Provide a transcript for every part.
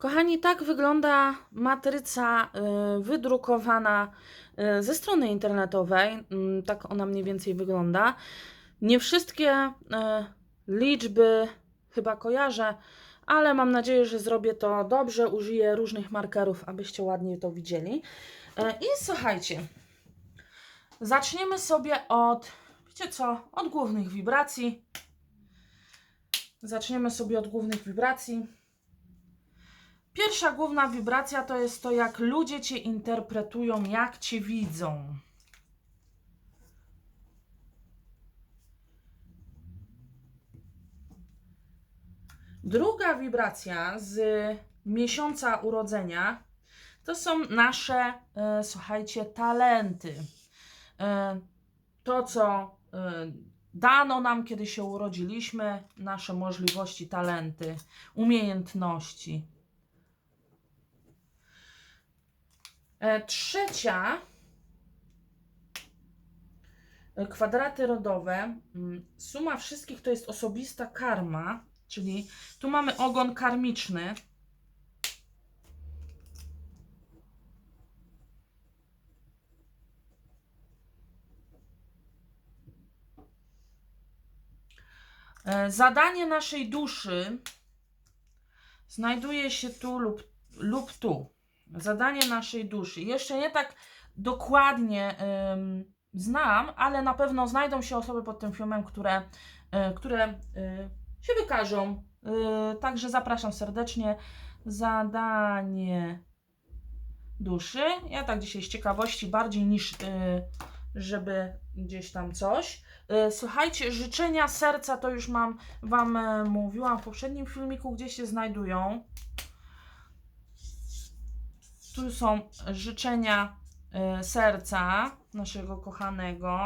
Kochani, tak wygląda matryca y, wydrukowana y, ze strony internetowej. Mm, Tak ona mniej więcej wygląda. Nie wszystkie y, liczby chyba kojarzę, ale mam nadzieję, że zrobię to dobrze. Użyję różnych markerów, abyście ładnie to widzieli. I słuchajcie, zaczniemy sobie od, wiecie co, od głównych wibracji. Zaczniemy sobie od głównych wibracji. Pierwsza główna wibracja to jest to, jak ludzie cię interpretują, jak cię widzą. Druga wibracja z miesiąca urodzenia to są nasze, e, słuchajcie, talenty. E, to, co e, dano nam, kiedy się urodziliśmy, nasze możliwości, talenty, umiejętności. E, Trzecia, e, kwadraty rodowe. mm, Suma wszystkich to jest osobista karma, czyli tu mamy ogon karmiczny. E, Zadanie naszej duszy znajduje się tu lub, lub tu zadanie naszej duszy. Jeszcze nie tak dokładnie ym, znam, ale na pewno znajdą się osoby pod tym filmem, które, y, które y, się wykażą. Y, także zapraszam serdecznie. Zadanie duszy. Ja tak dzisiaj z ciekawości bardziej niż y, żeby gdzieś tam coś. Y, Słuchajcie, życzenia serca to już mam Wam e, mówiłam w poprzednim filmiku, gdzie się znajdują. Tu są życzenia y, serca naszego kochanego.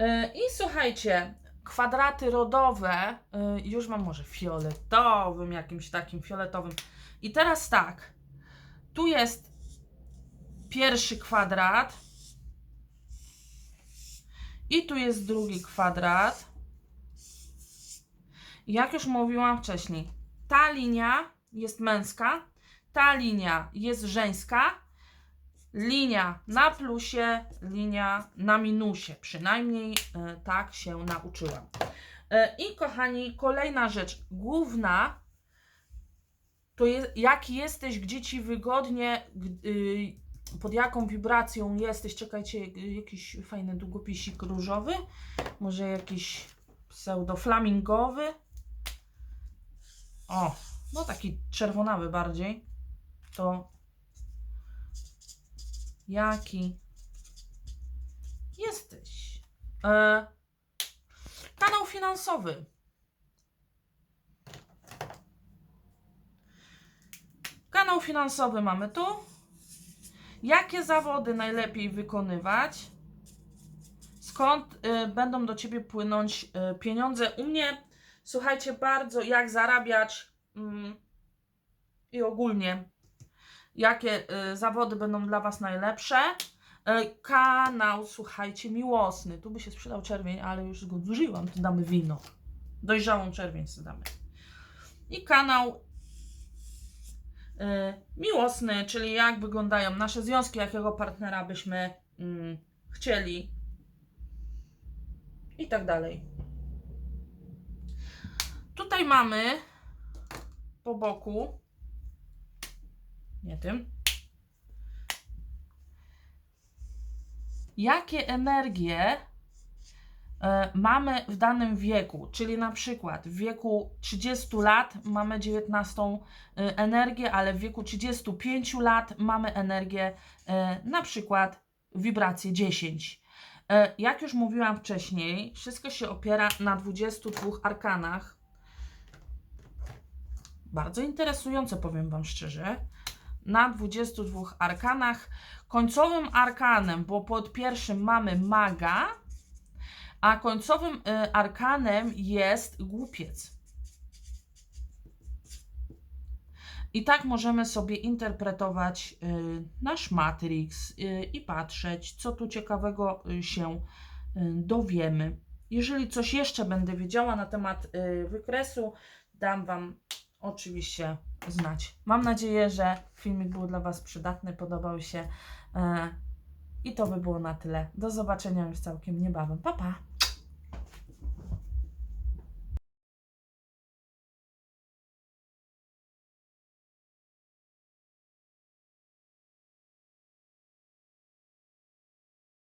Y, I słuchajcie, kwadraty rodowe, y, już mam może fioletowym, jakimś takim fioletowym. I teraz tak, tu jest pierwszy kwadrat. I tu jest drugi kwadrat. Jak już mówiłam wcześniej, ta linia jest męska, ta linia jest żeńska, linia na plusie, linia na minusie. Przynajmniej e, tak się nauczyłam. E, I kochani, kolejna rzecz, główna, to jest, jesteś, gdzie ci wygodnie, y, pod jaką wibracją jesteś. Czekajcie, jakiś fajny długopisik różowy, może jakiś pseudo-flamingowy. O, no taki czerwonawy bardziej, to jaki jesteś? E, kanał finansowy. Kanał finansowy mamy tu. Jakie zawody najlepiej wykonywać? Skąd y, będą do ciebie płynąć y, pieniądze? U mnie, słuchajcie, bardzo jak zarabiać mm, i ogólnie jakie y, zawody będą dla Was najlepsze. Y, kanał, słuchajcie, miłosny. Tu by się sprzedał czerwień, ale już go zużyłam. To damy wino. Dojrzałą czerwień sobie damy. I kanał y, miłosny, czyli jak wyglądają nasze związki, jakiego partnera byśmy mm, chcieli i tak dalej. Tutaj mamy po boku nie tym. Jakie energie e, mamy w danym wieku, czyli na przykład w wieku 30 lat mamy 19 e, energię, ale w wieku 35 lat mamy energię e, na przykład wibrację 10. E, Jak już mówiłam wcześniej, wszystko się opiera na 22 arkanach. Bardzo interesujące, powiem Wam szczerze na 22 arkanach. Końcowym arkanem, bo pod pierwszym mamy maga, a końcowym y, arkanem jest głupiec. I tak możemy sobie interpretować y, nasz Matrix y, i patrzeć, co tu ciekawego się dowiemy. Jeżeli coś jeszcze będę wiedziała na temat wykresu, dam Wam oczywiście znać. Mam nadzieję, że filmik był dla Was przydatny, podobał się. E, I to by było na tyle. Do zobaczenia już całkiem niebawem. Pa, pa!